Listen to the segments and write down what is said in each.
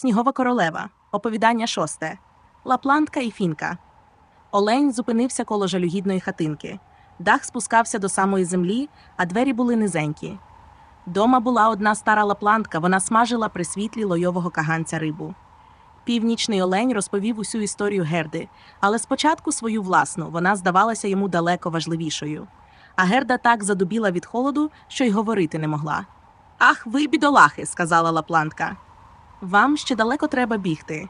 Снігова королева. Оповідання шосте. Лаплантка і фінка. Олень зупинився коло жалюгідної хатинки. Дах спускався до самої землі, а двері були низенькі. Дома була одна стара лаплантка, вона смажила при світлі лойового каганця рибу. Північний олень розповів усю історію Герди, але спочатку свою власну, вона здавалася йому далеко важливішою. А Герда так задубіла від холоду, що й говорити не могла. Ах, ви, бідолахи, сказала лаплантка. Вам ще далеко треба бігти.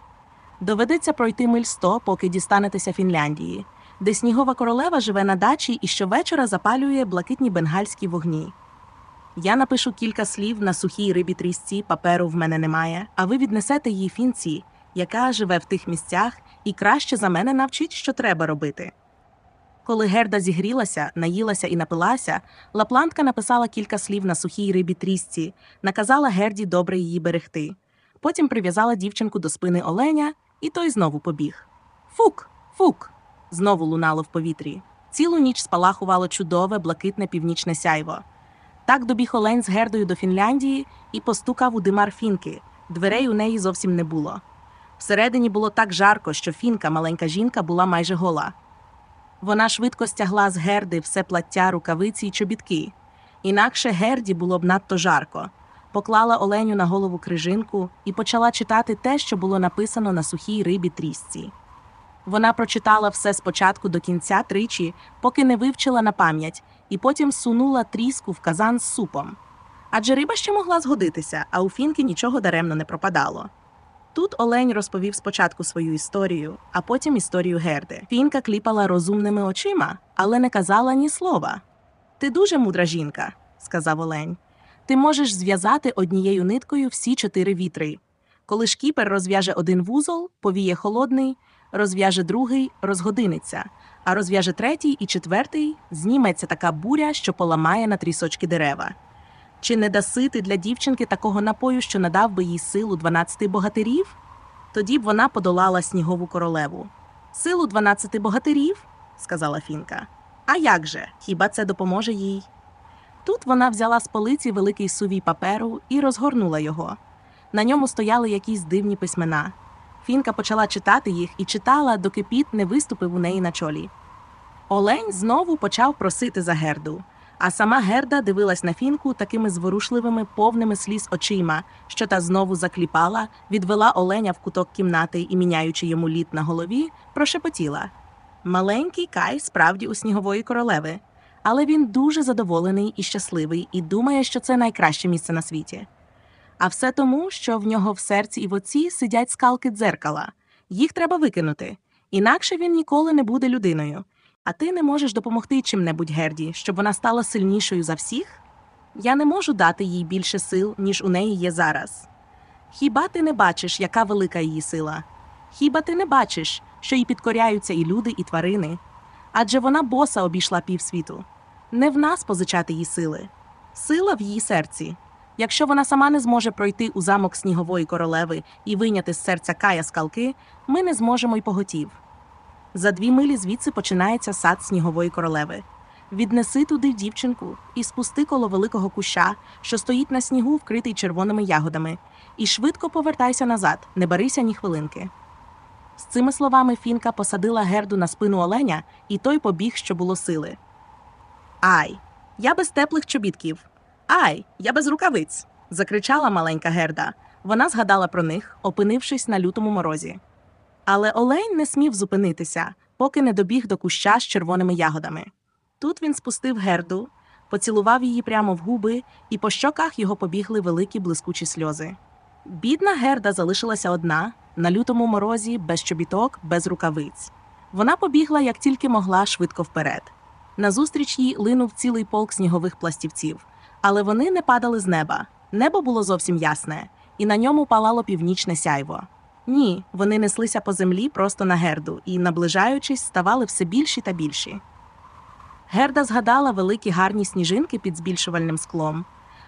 Доведеться пройти миль сто, поки дістанетеся Фінляндії, де снігова королева живе на дачі і щовечора запалює блакитні бенгальські вогні. Я напишу кілька слів на сухій рибі трісці, паперу в мене немає, а ви віднесете її фінці, яка живе в тих місцях і краще за мене навчить, що треба робити. Коли Герда зігрілася, наїлася і напилася, лаплантка написала кілька слів на сухій рибі трісці, наказала Герді добре її берегти. Потім прив'язала дівчинку до спини оленя, і той знову побіг. Фук, фук. знову лунало в повітрі. Цілу ніч спалахувало чудове, блакитне північне сяйво. Так добіг олень з Гердою до Фінляндії і постукав у димар фінки. Дверей у неї зовсім не було. Всередині було так жарко, що фінка, маленька жінка, була майже гола. Вона швидко стягла з Герди все плаття, рукавиці й чобітки. Інакше Герді було б надто жарко. Поклала оленю на голову крижинку і почала читати те, що було написано на сухій рибі трісці. Вона прочитала все спочатку до кінця тричі, поки не вивчила на пам'ять, і потім сунула тріску в казан з супом. Адже риба ще могла згодитися, а у фінки нічого даремно не пропадало. Тут Олень розповів спочатку свою історію, а потім історію Герди. Фінка кліпала розумними очима, але не казала ні слова. Ти дуже мудра жінка, сказав Олень. Ти можеш зв'язати однією ниткою всі чотири вітри. Коли шкіпер розв'яже один вузол, повіє холодний, розв'яже другий, розгодиниться, а розв'яже третій і четвертий, зніметься така буря, що поламає на трісочки дерева. Чи не даси ти для дівчинки такого напою, що надав би їй силу дванадцяти богатирів? Тоді б вона подолала снігову королеву. Силу дванадцяти богатирів? сказала Фінка. А як же? Хіба це допоможе їй? Тут вона взяла з полиці великий сувій паперу і розгорнула його. На ньому стояли якісь дивні письмена. Фінка почала читати їх і читала, доки піт не виступив у неї на чолі. Олень знову почав просити за Герду, а сама Герда дивилась на фінку такими зворушливими, повними сліз очима, що та знову закліпала, відвела оленя в куток кімнати і, міняючи йому лід на голові, прошепотіла. Маленький Кай справді у снігової королеви, але він дуже задоволений і щасливий і думає, що це найкраще місце на світі. А все тому, що в нього в серці і в оці сидять скалки дзеркала. Їх треба викинути, інакше він ніколи не буде людиною. А ти не можеш допомогти чим-небудь Герді, щоб вона стала сильнішою за всіх? Я не можу дати їй більше сил, ніж у неї є зараз. Хіба ти не бачиш, яка велика її сила? Хіба ти не бачиш, що їй підкоряються і люди, і тварини? Адже вона боса обійшла півсвіту. Не в нас позичати їй сили. Сила в її серці. Якщо вона сама не зможе пройти у замок снігової королеви і вийняти з серця кая скалки, ми не зможемо й поготів. За дві милі звідси починається сад снігової королеви. Віднеси туди дівчинку і спусти коло великого куща, що стоїть на снігу, вкритий червоними ягодами, і швидко повертайся назад, не барися ні хвилинки. З цими словами Фінка посадила герду на спину оленя, і той побіг, що було сили. Ай, я без теплих чобітків. Ай, я без рукавиць. закричала маленька герда. Вона згадала про них, опинившись на лютому морозі. Але Олень не смів зупинитися, поки не добіг до куща з червоними ягодами. Тут він спустив герду, поцілував її прямо в губи, і по щоках його побігли великі блискучі сльози. Бідна герда залишилася одна, на лютому морозі, без чобіток, без рукавиць. Вона побігла, як тільки могла, швидко вперед. Назустріч їй линув цілий полк снігових пластівців, але вони не падали з неба. Небо було зовсім ясне, і на ньому палало північне сяйво. Ні, вони неслися по землі просто на герду і, наближаючись, ставали все більші та більші. Герда згадала великі гарні сніжинки під збільшувальним склом.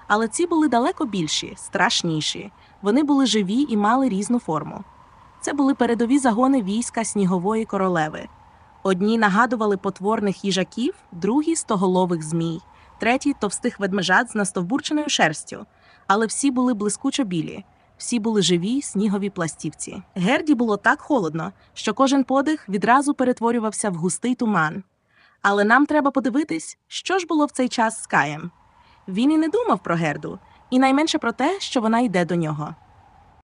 Але ці були далеко більші, страшніші. Вони були живі і мали різну форму. Це були передові загони війська снігової королеви. Одні нагадували потворних їжаків, другі стоголових змій, треті товстих ведмежат з настовбурченою шерстю, але всі були блискучо білі. всі були живі снігові пластівці. Герді було так холодно, що кожен подих відразу перетворювався в густий туман. Але нам треба подивитись, що ж було в цей час з Каєм. Він і не думав про Герду, і найменше про те, що вона йде до нього.